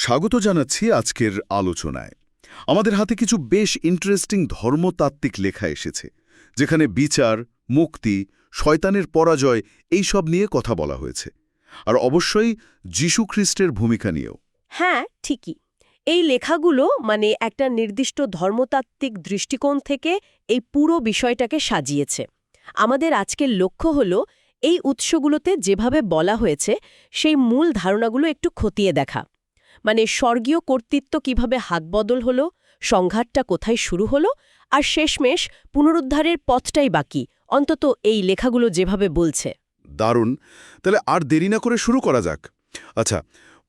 স্বাগত জানাচ্ছি আজকের আলোচনায়। আমাদের হাতে কিছু বেশ ইন্টারেস্টিং ধর্মতাত্ত্বিক লেখা এসেছে, যেখানে বিচার, মুক্তি, শয়তানের পরাজয় এই সব নিয়ে কথা বলা হয়েছে। আর অবশ্যই যীশু খ্রিস্টের ভূমিকা নিয়েও। হ্যাঁ ঠিকই। এই লেখাগুলো মানে একটা নির্দিষ্ট ধর্মতাত্ত্বিক দৃষ্টিকোণ থেকে এই পুরো বিষয়টাকে সাজিয়েছে। আমাদের আজকের লক্ষ্য হল এই উৎসগুলোতে যেভাবে বলা হয়েছে, সেই মূল ধারণাগুলো একটু খতিয়ে দেখা। মানে স্বর্গীয় কর্তৃত্ব কীভাবে হাতবদল হলো সংঘাতটা কোথায় শুরু হলো আর শেষমেশ পুনরুদ্ধারের পথটাই বাকি অন্তত এই লেখাগুলো যেভাবে বলছে। দারুণ। তাহলে আর দেরি না করে শুরু করা যাক। আচ্ছা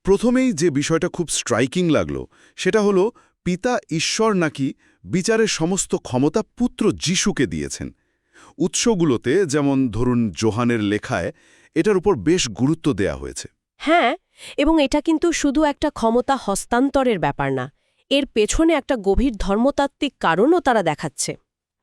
প্রথমেই যে বিষয়টা খুব স্ট্রাইকিং লাগল সেটা হলো পিতা ঈশ্বর নাকি বিচারের সমস্ত ক্ষমতা পুত্র যিশুকে দিয়েছেন। উৎসগুলোতে যেমন ধরুন জোহানের লেখায় এটার উপর বেশ গুরুত্ব দেয়া হয়েছে। হ্যাঁ এবং এটা কিন্তু শুধু একটা ক্ষমতা হস্তান্তরের ব্যাপার না এর পেছনে একটা গভীর ধর্মতাত্ত্বিক কারণও তারা দেখাচ্ছে।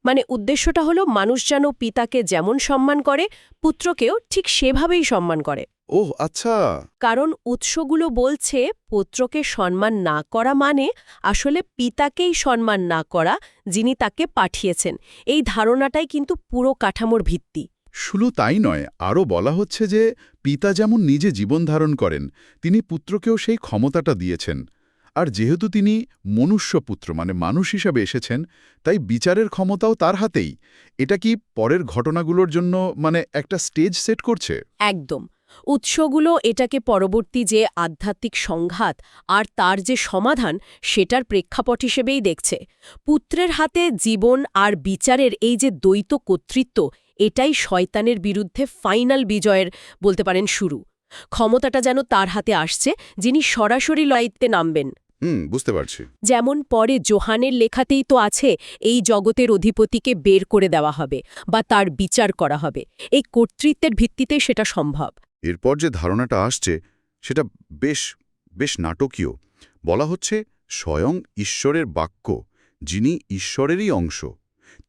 মানে উদ্দেশ্যটা হলো মানুষ যেন পিতাকে যেমন সম্মান করে পুত্রকেও ঠিক সেভাবেই সম্মান করে। ওহ আচ্ছা। কারণ উৎসগুলো বলছে পুত্রকে সম্মান না করা মানে আসলে পিতাকেই সম্মান না করা যিনি তাকে পাঠিয়েছেন। এই ধারণাটাই কিন্তু পুরো কাঠামোর ভিত্তি। শুধু তাই নয়, আরও বলা হচ্ছে যে পিতা যেমন নিজে জীবন ধারণ করেন, তিনি পুত্রকেও সেই ক্ষমতাটা দিয়েছেন। আর যেহেতু তিনি মনুষ্যপুত্র মানে মানুষ হিসাবে এসেছেন, তাই বিচারের ক্ষমতাও তার হাতেই। এটা কি পরের ঘটনাগুলোর জন্য মানে একটা স্টেজ সেট করছে? একদম। উৎসগুলো এটাকে পরবর্তী যে আধ্যাত্মিক সংঘাত আর তার যে সমাধান, সেটার প্রেক্ষাপট হিসেবেই দেখছে। পুত্রের হাতে জীবন আর বিচারের এই যে দ্বৈত কর্তৃত্ব এটাই শয়তানের বিরুদ্ধে ফাইনাল বিজয়ের বলতে পারেন শুরু। ক্ষমতাটা যেন তার হাতে আসছে যিনি সরাসরি লড়াইতে নামবেন। হুম বুঝতে পারছি। যেমন পরে জোহানের লেখাতেই তো আছে এই জগতের অধিপতিকে বের করে দেওয়া হবে বা তার বিচার করা হবে। এই কর্তৃত্বের ভিত্তিতে সেটা সম্ভব। এরপর যে ধারণাটা আসছে সেটা বেশ বেশ নাটকীয়। বলা হচ্ছে স্বয়ং ঈশ্বরের বাক্য যিনি ঈশ্বরেরই অংশ।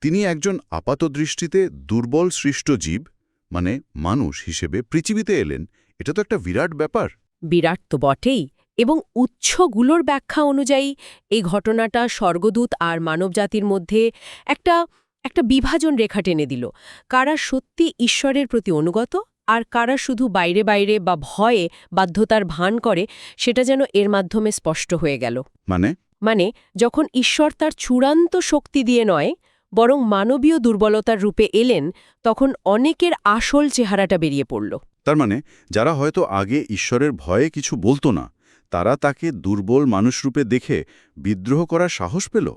তিনি একজন আপাতদৃষ্টিতে দুর্বল সৃষ্ট জীব মানে মানুষ হিসেবে পৃথিবীতে এলেন। এটা তো একটা বিরাট ব্যাপার। বিরাট তো বটেই এবং উৎসগুলোর ব্যাখ্যা অনুযায়ী এই ঘটনাটা স্বর্গদূত আর মানবজাতির মধ্যে একটা একটা বিভাজন রেখা টেনে দিল। কারা সত্যি ঈশ্বরের প্রতি অনুগত আর কারা শুধু বাইরে বাইরে বা ভয়ে বাধ্যতার ভান করে সেটা যেন এর মাধ্যমে স্পষ্ট হয়ে গেল। মানে? মানে যখন ঈশ্বর তার চূড়ান্ত শক্তি দিয়ে নয় বরং মানবীয় দুর্বলতার রূপে এলেন তখন অনেকের আসল চেহারাটা বেরিয়ে পড়ল। তার মানে যারা হয়তো আগে ঈশ্বরের ভয়ে কিছু বলতো না তারা তাকে দুর্বল মানুষরূপে দেখে বিদ্রোহ করার সাহস পেল?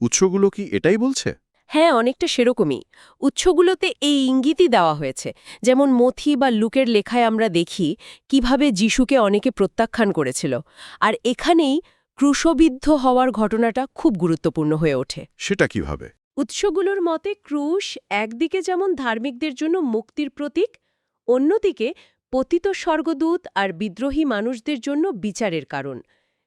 উৎসগুলো কি এটাই বলছে? হ্যাঁ অনেকটা সেরকমই। উৎসগুলোতে এই ইঙ্গিতই দেওয়া হয়েছে যেমন মথি বা লুকের লেখায় আমরা দেখি কীভাবে যিশুকে অনেকে প্রত্যাখ্যান করেছিল। আর এখানেই ক্রুশবিদ্ধ হওয়ার ঘটনাটা খুব গুরুত্বপূর্ণ হয়ে ওঠে। সেটা কীভাবে? উৎসগুলোর মতে ক্রুশ একদিকে যেমন ধার্মিকদের জন্য মুক্তির প্রতীক অন্যদিকে পতিত স্বর্গদূত আর বিদ্রোহী মানুষদের জন্য বিচারের কারণ।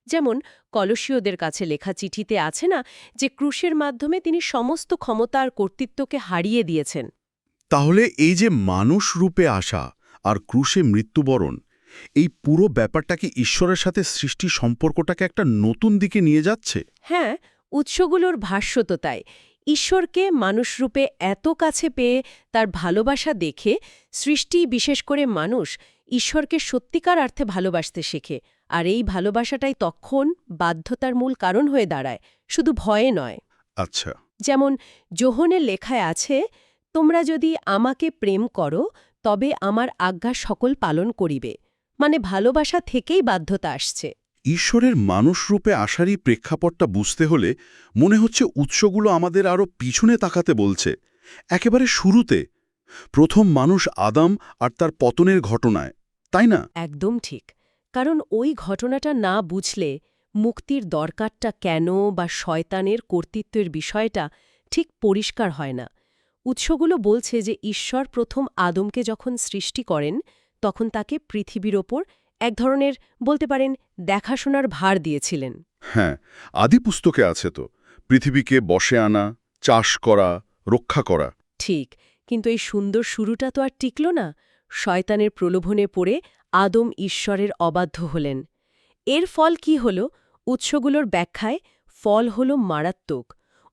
যেমন কলসীয়দের কাছে লেখা চিঠিতে আছে না যে ক্রুশের মাধ্যমে তিনি সমস্ত ক্ষমতা আর কর্তৃত্বকে হারিয়ে দিয়েছেন। তাহলে এই যে মানুষ রূপে আসা আর ক্রুশে মৃত্যুবরণ এই পুরো ব্যাপারটা কি ঈশ্বরের সাথে সৃষ্টি সম্পর্কটাকে একটা নতুন দিকে নিয়ে যাচ্ছে? হ্যাঁ উৎসগুলোর ভাষ্য তো তাই। ঈশ্বরকে মানুষরূপে এত কাছে পেয়ে তার ভালোবাসা দেখে সৃষ্টি বিশেষ করে মানুষ ঈশ্বরকে সত্যিকার অর্থে ভালোবাসতে শেখে। আর এই ভালোবাসাটাই তখন বাধ্যতার মূল কারণ হয়ে দাঁড়ায় শুধু ভয়ে নয়। আচ্ছা। যেমন যোহনের লেখায় আছে তোমরা যদি আমাকে প্রেম করো তবে আমার আজ্ঞা সকল পালন করিবে। মানে ভালোবাসা থেকেই বাধ্যতা আসছে। ঈশ্বরের মানুষ রূপে আসারই প্রেক্ষাপটটা বুঝতে হলে মনে হচ্ছে উৎসগুলো আমাদের আরও পিছনে তাকাতে বলছে। একেবারে শুরুতে। প্রথম মানুষ আদাম আর তার পতনের ঘটনায়। তাই না? একদম ঠিক। কারণ ওই ঘটনাটা না বুঝলে মুক্তির দরকারটা কেন বা শয়তানের কর্তৃত্বের বিষয়টা ঠিক পরিষ্কার হয় না। উৎসগুলো বলছে যে ঈশ্বর প্রথম আদমকে যখন সৃষ্টি করেন, তখন তাকে পৃথিবীর ওপর এক ধরনের বলতে পারেন দেখাশোনার ভার দিয়েছিলেন। হ্যাঁ আদি পুস্তকে আছে তো পৃথিবীকে বসে আনা চাষ করা রক্ষা করা। ঠিক কিন্তু এই সুন্দর শুরুটা তো আর টিকল না। শয়তানের প্রলোভনে পড়ে আদম ঈশ্বরের অবাধ্য হলেন। এর ফল কি হল? উৎসগুলোর ব্যাখ্যায় ফল হল মারাত্মক।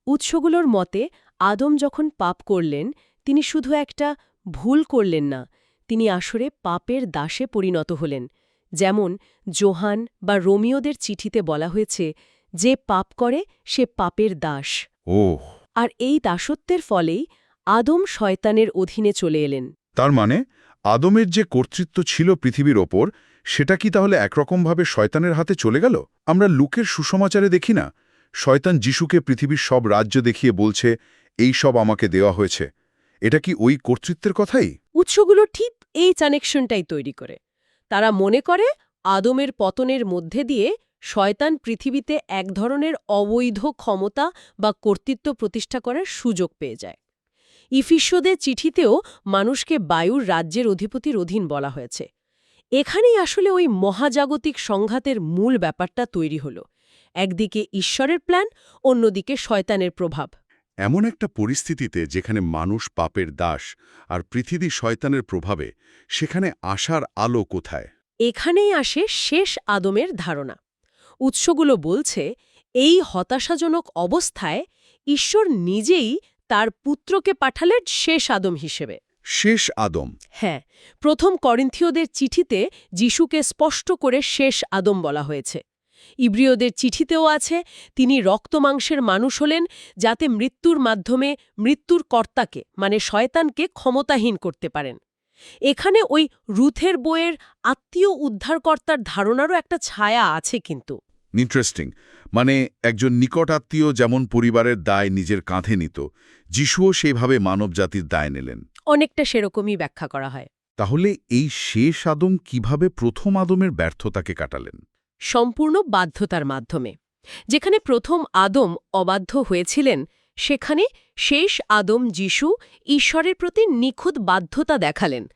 উৎসগুলোর মতে আদম যখন পাপ করলেন তিনি শুধু একটা ভুল করলেন না তিনি আসরে পাপের দাসে পরিণত হলেন। যেমন জোহান বা রোমিওদের চিঠিতে বলা হয়েছে যে পাপ করে সে পাপের দাস। ওহ। আর এই দাসত্বের ফলেই আদম শয়তানের অধীনে চলে এলেন। তার মানে আদমের যে কর্তৃত্ব ছিল পৃথিবীর ওপর সেটা কি তাহলে একরকমভাবে শয়তানের হাতে চলে গেল? আমরা লুকের সুসমাচারে দেখি না। শয়তান যিশুকে পৃথিবীর সব রাজ্য দেখিয়ে বলছে এই সব আমাকে দেওয়া হয়েছে। এটা কি ওই কর্তৃত্বের কথাই? উৎসগুলো ঠিক এই কানেকশনটাই তৈরি করে। তারা মনে করে আদমের পতনের মধ্যে দিয়ে শয়তান পৃথিবীতে এক ধরনের অবৈধ ক্ষমতা বা কর্তৃত্ব প্রতিষ্ঠা করার সুযোগ পেয়ে যায়। ইফিস্যদের চিঠিতেও মানুষকে বায়ুর রাজ্যের অধিপতির অধীন বলা হয়েছে। এখানেই আসলে ওই মহাজাগতিক সংঘাতের মূল ব্যাপারটা তৈরি হল। একদিকে ঈশ্বরের প্ল্যান অন্যদিকে শয়তানের প্রভাব। এমন একটা পরিস্থিতিতে যেখানে মানুষ পাপের দাস আর পৃথিবী শয়তানের প্রভাবে সেখানে আশার আলো কোথায়? এখানেই আসে শেষ আদমের ধারণা। উৎসগুলো বলছে এই হতাশাজনক অবস্থায় ঈশ্বর নিজেই তার পুত্রকে পাঠালেন শেষ আদম হিসেবে। শেষ আদম? হ্যাঁ প্রথম করিন্থীয়দের চিঠিতে যিশুকে স্পষ্ট করে শেষ আদম বলা হয়েছে। ইব্রিয়দের চিঠিতেও আছে তিনি রক্তমাংসের মানুষ হলেন যাতে মৃত্যুর মাধ্যমে মৃত্যুর কর্তাকে মানে শয়তানকে ক্ষমতাহীন করতে পারেন। এখানে ওই রুথের বইয়ের আত্মীয় উদ্ধারকর্তার ধারণারও একটা ছায়া আছে কিন্তু। ইন্টারেস্টিং মানে একজন নিকট আত্মীয় যেমন পরিবারের দায় নিজের কাঁধে নিত যিশুও সেইভাবে মানবজাতির দায় নিলেন। অনেকটা সেরকমই ব্যাখ্যা করা হয়। তাহলে এই শেষ আদম কীভাবে প্রথম আদমের ব্যর্থতাকে কাটালেন? সম্পূর্ণ বাধ্যতার মাধ্যমে। যেখানে প্রথম আদম অবাধ্য হয়েছিলেন সেখানে শেষ আদম যিশু ঈশ্বরের প্রতি নিখুঁত বাধ্যতা দেখালেন।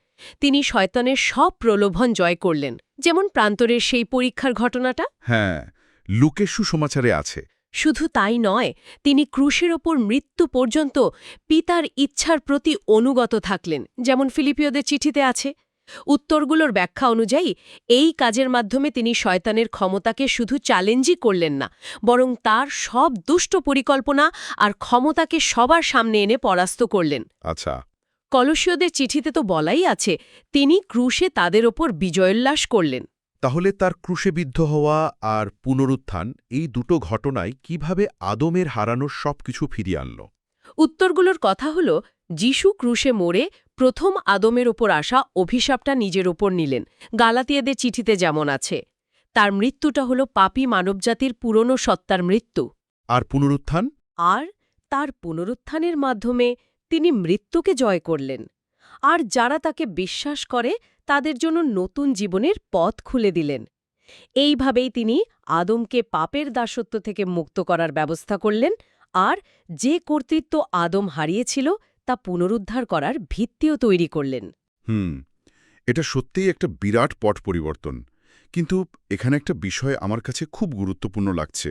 তিনি শয়তানের সব প্রলোভন জয় করলেন। যেমন প্রান্তরের সেই পরীক্ষার ঘটনাটা। হ্যাঁ লুকে সুসমাচারে আছে। শুধু তাই নয় তিনি ক্রুশের ওপর মৃত্যু পর্যন্ত পিতার ইচ্ছার প্রতি অনুগত থাকলেন। যেমন ফিলিপিওদের চিঠিতে আছে। উত্তরগুলোর ব্যাখ্যা অনুযায়ী এই কাজের মাধ্যমে তিনি শয়তানের ক্ষমতাকে শুধু চ্যালেঞ্জই করলেন না বরং তার সব দুষ্ট পরিকল্পনা আর ক্ষমতাকে সবার সামনে এনে পরাস্ত করলেন। আচ্ছা। কলসীয়দের চিঠিতে তো বলাই আছে তিনি ক্রুশে তাদের ওপর বিজয়োল্লাস করলেন। তাহলে তার ক্রুশেবিদ্ধ হওয়া আর পুনরুত্থান এই দুটো ঘটনায় কীভাবে আদমের হারানোর সবকিছু ফিরিয়ে আনল? উত্তরগুলোর কথা হল যিশু ক্রুশে মোড়ে প্রথম আদমের ওপর আসা অভিশাপটা নিজের ওপর নিলেন। গালাতিয়াদের চিঠিতে যেমন আছে তার মৃত্যুটা হল পাপী মানবজাতির পুরনো সত্তার মৃত্যু। আর পুনরুত্থান? আর তার পুনরুত্থানের মাধ্যমে তিনি মৃত্যুকে জয় করলেন। আর যারা তাকে বিশ্বাস করে তাদের জন্য নতুন জীবনের পথ খুলে দিলেন। এইভাবেই তিনি আদমকে পাপের দাসত্ব থেকে মুক্ত করার ব্যবস্থা করলেন। আর যে কর্তৃত্ব আদম হারিয়েছিল তা পুনরুদ্ধার করার ভিত্তিও তৈরি করলেন। হুম এটা সত্যিই একটা বিরাট পট পরিবর্তন। কিন্তু এখানে একটা বিষয় আমার কাছে খুব গুরুত্বপূর্ণ লাগছে।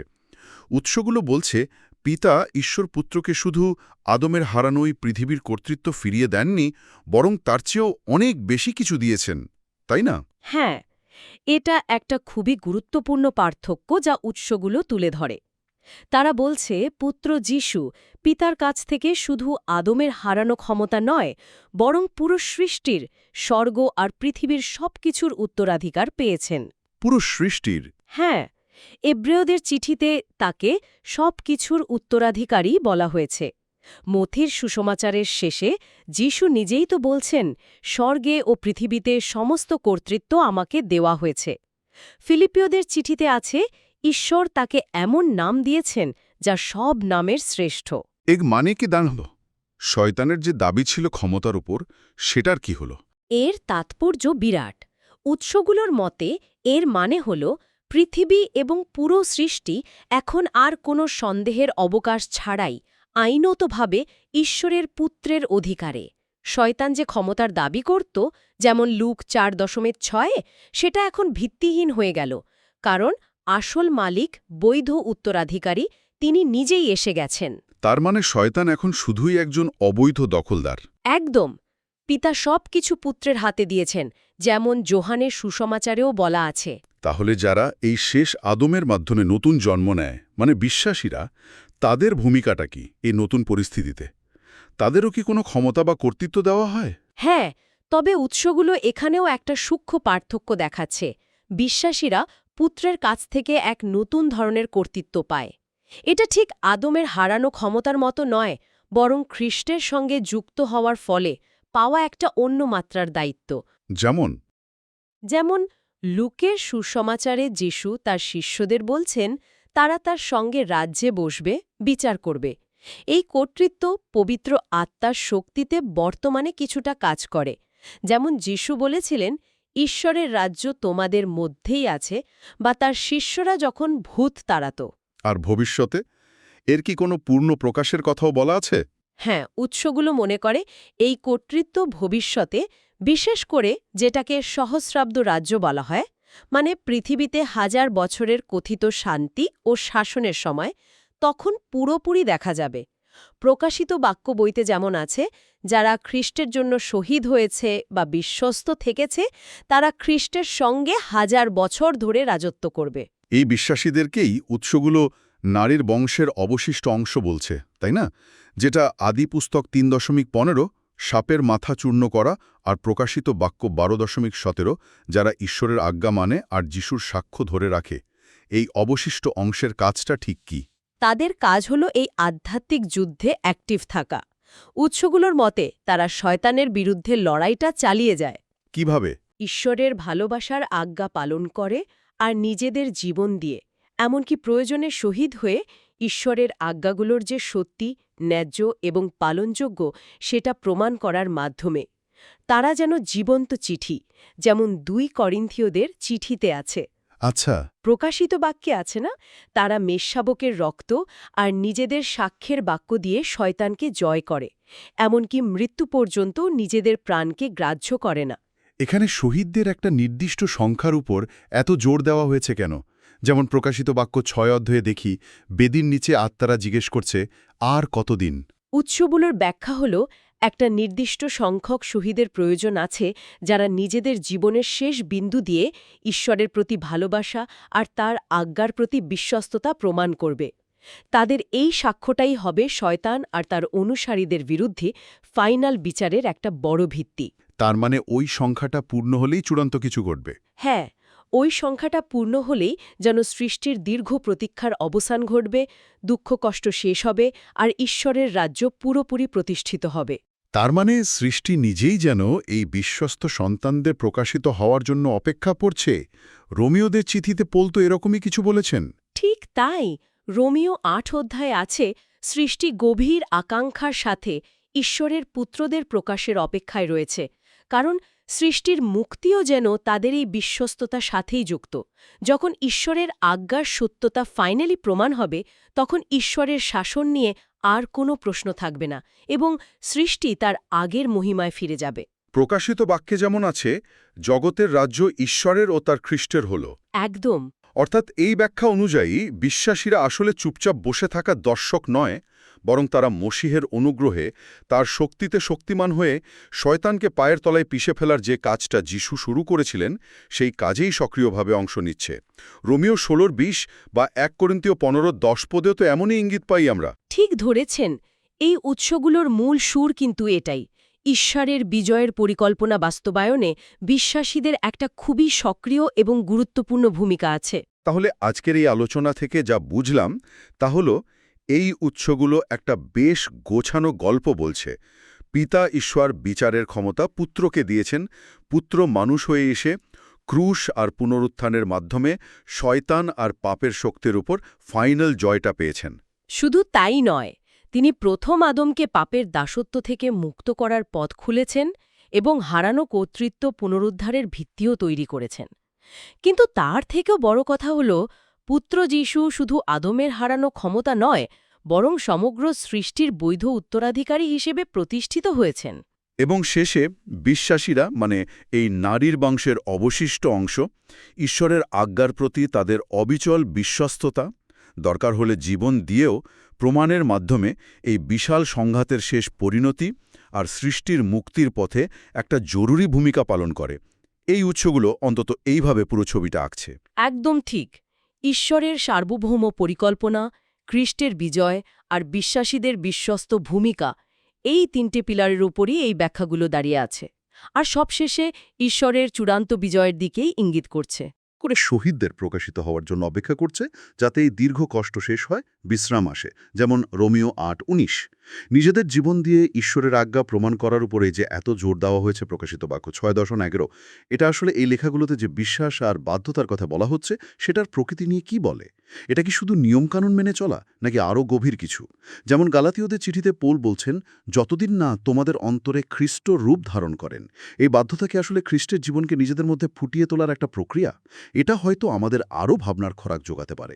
উৎসগুলো বলছে পিতা ঈশ্বর পুত্রকে শুধু আদমের হারানোই পৃথিবীর কর্তৃত্ব ফিরিয়ে দেননি বরং তার চেয়েও অনেক বেশি কিছু দিয়েছেন তাই না? হ্যাঁ এটা একটা খুবই গুরুত্বপূর্ণ পার্থক্য যা উৎসগুলো তুলে ধরে। তারা বলছে পুত্র যিশু পিতার কাছ থেকে শুধু আদমের হারানো ক্ষমতা নয় বরং পুরো সৃষ্টির স্বর্গ আর পৃথিবীর সবকিছুর উত্তরাধিকার পেয়েছেন। পুরো সৃষ্টির? হ্যাঁ এব্রেয়দের চিঠিতে তাকে সবকিছুর উত্তরাধিকারী বলা হয়েছে। মথির সুসমাচারের শেষে যিশু নিজেই তো বলছেন স্বর্গে ও পৃথিবীতে সমস্ত কর্তৃত্ব আমাকে দেওয়া হয়েছে। ফিলিপিওদের চিঠিতে আছে ঈশ্বর তাকে এমন নাম দিয়েছেন যা সব নামের শ্রেষ্ঠ। এগ মানে কি দাঁড়াল শয়তানের যে দাবি ছিল ক্ষমতার উপর সেটার কি হল? এর তাৎপর্য বিরাট। উৎসগুলোর মতে এর মানে হল পৃথিবী এবং পুরো সৃষ্টি এখন আর কোনো সন্দেহের অবকাশ ছাড়াই আইনতভাবে ঈশ্বরের পুত্রের অধিকারে। শয়তান যে ক্ষমতার দাবি করত যেমন লুক চার দশমিক ছয়ে সেটা এখন ভিত্তিহীন হয়ে গেল। কারণ আসল মালিক বৈধ উত্তরাধিকারী তিনি নিজেই এসে গেছেন। তার মানে শয়তান এখন শুধুই একজন অবৈধ দখলদার। একদম। পিতা সব কিছু পুত্রের হাতে দিয়েছেন যেমন জোহানের সুসমাচারেও বলা আছে। তাহলে যারা এই শেষ আদমের মাধ্যমে নতুন জন্ম নেয় মানে বিশ্বাসীরা তাদের ভূমিকাটা কি এই নতুন পরিস্থিতিতে? তাদেরও কি কোনো ক্ষমতা বা কর্তৃত্ব দেওয়া হয়? হ্যাঁ তবে উৎসগুলো এখানেও একটা সূক্ষ্ম পার্থক্য দেখাচ্ছে। বিশ্বাসীরা পুত্রের কাছ থেকে এক নতুন ধরনের কর্তৃত্ব পায়। এটা ঠিক আদমের হারানো ক্ষমতার মতো নয় বরং খ্রিস্টের সঙ্গে যুক্ত হওয়ার ফলে পাওয়া একটা অন্য মাত্রার দায়িত্ব। যেমন? যেমন লুকের সুসমাচারে যিশু তার শিষ্যদের বলছেন তারা তার সঙ্গে রাজ্যে বসবে বিচার করবে। এই কর্তৃত্ব পবিত্র আত্মার শক্তিতে বর্তমানে কিছুটা কাজ করে। যেমন যিশু বলেছিলেন ঈশ্বরের রাজ্য তোমাদের মধ্যেই আছে বা তার শিষ্যরা যখন ভূত তাড়াত। আর ভবিষ্যতে? এর কি কোনো পূর্ণ প্রকাশের কথাও বলা আছে? হ্যাঁ উৎসগুলো মনে করে এই কর্তৃত্ব ভবিষ্যতে বিশেষ করে যেটাকে সহস্রাব্দ রাজ্য বলা হয় মানে পৃথিবীতে হাজার বছরের কথিত শান্তি ও শাসনের সময় তখন পুরোপুরি দেখা যাবে। প্রকাশিত বাক্য বইতে যেমন আছে, যারা খ্রিস্টের জন্য শহীদ হয়েছে বা বিশ্বস্ত থেকেছে, তারা খ্রিস্টের সঙ্গে হাজার বছর ধরে রাজত্ব করবে। এই বিশ্বাসীদেরকেই উৎসগুলো নারীর বংশের অবশিষ্ট অংশ বলছে, তাই না? যেটা আদি পুস্তক তিন দশমিক পনেরো, সাপের মাথা চূর্ণ করা আর প্রকাশিত বাক্য বারো দশমিক সতেরো, যারা ঈশ্বরের আজ্ঞা মানে আর যিশুর সাক্ষ্য ধরে রাখে। এই অবশিষ্ট অংশের কাজটা ঠিক কি? তাদের কাজ হল এই আধ্যাত্মিক যুদ্ধে অ্যাক্টিভ থাকা। উৎসগুলোর মতে তারা শয়তানের বিরুদ্ধে লড়াইটা চালিয়ে যায়। কীভাবে? ঈশ্বরের ভালোবাসার আজ্ঞা পালন করে আর নিজেদের জীবন দিয়ে। এমনকি প্রয়োজনে শহীদ হয়ে ঈশ্বরের আজ্ঞাগুলোর যে সত্যি ন্যায্য এবং পালনযোগ্য সেটা প্রমাণ করার মাধ্যমে। তারা যেন জীবন্ত চিঠি যেমন দুই করিন্থীয়দের চিঠিতে আছে। আচ্ছা। প্রকাশিত বাক্যে আছে না তারা মেষশাবকের রক্ত আর নিজেদের সাক্ষ্যের বাক্য দিয়ে শয়তানকে জয় করে এমনকি মৃত্যু পর্যন্ত নিজেদের প্রাণকে গ্রাহ্য করে না। এখানে শহীদদের একটা নির্দিষ্ট সংখ্যার উপর এত জোর দেওয়া হয়েছে কেন? যেমন প্রকাশিত বাক্য ছয় অধ্যায়ে দেখি বেদির নিচে আত্মারা জিজ্ঞেস করছে আর কতদিন? উৎসগুলোর ব্যাখ্যা হল একটা নির্দিষ্ট সংখ্যক শহীদের প্রয়োজন আছে যারা নিজেদের জীবনের শেষ বিন্দু দিয়ে ঈশ্বরের প্রতি ভালোবাসা আর তার আজ্ঞার প্রতি বিশ্বস্ততা প্রমাণ করবে। তাদের এই সাক্ষ্যটাই হবে শয়তান আর তার অনুসারীদের বিরুদ্ধে ফাইনাল বিচারের একটা বড় ভিত্তি। তার মানে ওই সংখ্যাটা পূর্ণ হলেই চূড়ান্ত কিছু ঘটবে। হ্যাঁ ওই সংখ্যাটা পূর্ণ হলেই যেন সৃষ্টির দীর্ঘ প্রতীক্ষার অবসান ঘটবে দুঃখ কষ্ট শেষ হবে আর ঈশ্বরের রাজ্য পুরোপুরি প্রতিষ্ঠিত হবে। তার মানে সৃষ্টি নিজেই যেন এই বিশ্বস্ত সন্তানদের প্রকাশিত হওয়ার জন্য অপেক্ষা করছে? রোমিওদের চিঠিতে পোল তো এরকমই কিছু বলেছেন। ঠিক তাই। রোমিও আট অধ্যায় আছে, সৃষ্টি গভীর আকাঙ্ক্ষার সাথে ঈশ্বরের পুত্রদের প্রকাশের অপেক্ষায় রয়েছে। কারণ সৃষ্টির মুক্তিও যেন তাদের এই বিশ্বস্ততার সাথেই যুক্ত। যখন ঈশ্বরের আজ্ঞার সত্যতা ফাইনালি প্রমাণ হবে তখন ঈশ্বরের শাসন নিয়ে আর কোনো প্রশ্ন থাকবে না এবং সৃষ্টি তার আগের মহিমায় ফিরে যাবে। প্রকাশিত বাক্যে যেমন আছে জগতের রাজ্য ঈশ্বরের ও তার খ্রিস্টের হল। একদম। অর্থাৎ এই ব্যাখ্যা অনুযায়ী বিশ্বাসীরা আসলে চুপচাপ বসে থাকা দর্শক নয় বরং তারা মসিহের অনুগ্রহে তার শক্তিতে শক্তিমান হয়ে শয়তানকে পায়ের তলায় পিষে ফেলার যে কাজটা যিশু শুরু করেছিলেন সেই কাজেই সক্রিয়ভাবে অংশ নিচ্ছে। রোমিও ষোলোর বিশ বা এক করিন্তীয় পনেরো দশ পদেও তো এমনই ইঙ্গিত পাই আমরা। ঠিক ধরেছেন এই উৎসগুলোর মূল সুর কিন্তু এটাই। ঈশ্বরের বিজয়ের পরিকল্পনা বাস্তবায়নে বিশ্বাসীদের একটা খুবই সক্রিয় এবং গুরুত্বপূর্ণ ভূমিকা আছে। তাহলে আজকের এই আলোচনা থেকে যা বুঝলাম তা হল এই উৎসগুলো একটা বেশ গোছানো গল্প বলছে। পিতা ঈশ্বর বিচারের ক্ষমতা পুত্রকে দিয়েছেন। পুত্র মানুষ হয়ে এসে ক্রুশ আর পুনরুত্থানের মাধ্যমে শয়তান আর পাপের শক্তির উপর ফাইনাল জয়টা পেয়েছেন। শুধু তাই নয়, তিনি প্রথম আদমকে পাপের দাসত্ব থেকে মুক্ত করার পথ খুলেছেন এবং হারানো কর্তৃত্ব পুনরুদ্ধারের ভিত্তিও তৈরি করেছেন। কিন্তু তার থেকেও বড় কথা হল পুত্র যীশু শুধু আদমের হারানো ক্ষমতা নয় বরং সমগ্র সৃষ্টির বৈধ উত্তরাধিকারী হিসেবে প্রতিষ্ঠিত হয়েছেন। এবং শেষে বিশ্বাসীরা মানে এই নারীর বংশের অবশিষ্ট অংশ ঈশ্বরের আজ্ঞার প্রতি তাদের অবিচল বিশ্বস্ততা দরকার হলে জীবন দিয়েও প্রমাণের মাধ্যমে এই বিশাল সংঘাতের শেষ পরিণতি আর সৃষ্টির মুক্তির পথে একটা জরুরি ভূমিকা পালন করে। এই উৎসগুলো অন্তত এইভাবে পুরো ছবিটা আঁকছে। একদম ঠিক। ঈশ্বরের সার্বভৌম পরিকল্পনা, খ্রিস্টের বিজয় আর বিশ্বাসীদের বিশ্বস্ত ভূমিকা, এই তিনটে পিলারের উপরই এই ব্যাখ্যাগুলো দাঁড়িয়ে আছে। আর সবশেষে ঈশ্বরের চূড়ান্ত বিজয়ের দিকেই ইঙ্গিত করছে। করে শহীদদের প্রকাশিত হওয়ার জন্য অপেক্ষা করছে, যাতে এই দীর্ঘ কষ্ট শেষ হয়, বিশ্রাম আসে, যেমন রোমিও আট উনিশ। নিজেদের জীবন দিয়ে ঈশ্বরের আজ্ঞা প্রমাণ করার উপরে যে এত জোর দেওয়া হয়েছে প্রকাশিত বাক্য ছয় দশন এগারো, এটা আসলে এই লেখাগুলোতে যে বিশ্বাস আর বাধ্যতার কথা বলা হচ্ছে, সেটার প্রকৃতি নিয়ে কি বলে? এটা কি শুধু নিয়মকানুন মেনে চলা, নাকি আরও গভীর কিছু? যেমন গালাতীয়দের চিঠিতে পোল বলছেন, যতদিন না তোমাদের অন্তরে খ্রিস্ট রূপ ধারণ করেন, এই বাধ্যতা কি আসলে খ্রিস্টের জীবনকে নিজেদের মধ্যে ফুটিয়ে তোলার একটা প্রক্রিয়া? এটা হয়তো আমাদের আরও ভাবনার খোরাক যোগাতে পারে।